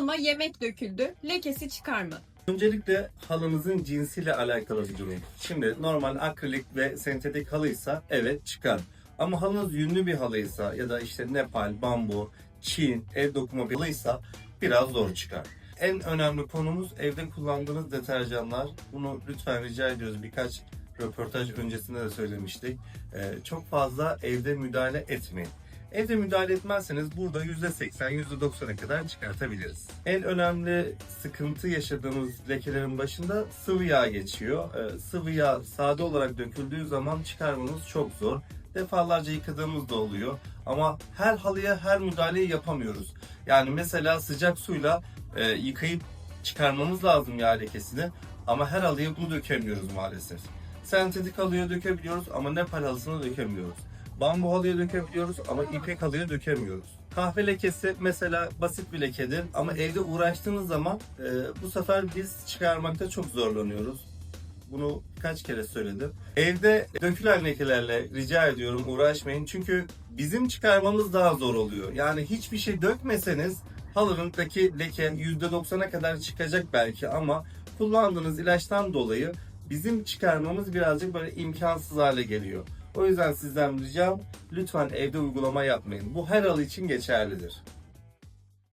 Halıma yemek döküldü. Lekesi çıkar mı? Öncelikle halınızın cinsiyle alakalı bir durum. Şimdi normal akrilik ve sentetik halıysa evet çıkar. Ama halınız yünlü bir halıysa ya da işte Nepal, bambu, Çin, el dokuma bir halıysa biraz zor çıkar. En önemli konumuz evde kullandığınız deterjanlar. Bunu lütfen rica ediyoruz. Birkaç röportaj öncesinde de söylemiştik. Ee, çok fazla evde müdahale etmeyin. Evde müdahale etmezseniz burada %80, %90'a kadar çıkartabiliriz. En önemli sıkıntı yaşadığımız lekelerin başında sıvı yağ geçiyor. Ee, sıvı yağ sade olarak döküldüğü zaman çıkarmamız çok zor. Defalarca yıkadığımız da oluyor. Ama her halıya her müdahaleyi yapamıyoruz. Yani mesela sıcak suyla e, yıkayıp çıkarmamız lazım yağ lekesini. Ama her halıya bunu dökemiyoruz maalesef. Sentetik halıya dökebiliyoruz ama Nepal halısına dökemiyoruz. Bambu halıya dökebiliyoruz ama ipek halıya dökemiyoruz. Kahve lekesi mesela basit bir lekedir ama evde uğraştığınız zaman e, bu sefer biz çıkarmakta çok zorlanıyoruz. Bunu kaç kere söyledim. Evde dökülen lekelerle rica ediyorum uğraşmayın. Çünkü bizim çıkarmamız daha zor oluyor. Yani hiçbir şey dökmeseniz halınızdaki leke %90'a kadar çıkacak belki ama kullandığınız ilaçtan dolayı bizim çıkarmamız birazcık böyle imkansız hale geliyor. O yüzden sizden ricam lütfen evde uygulama yapmayın. Bu her halı için geçerlidir.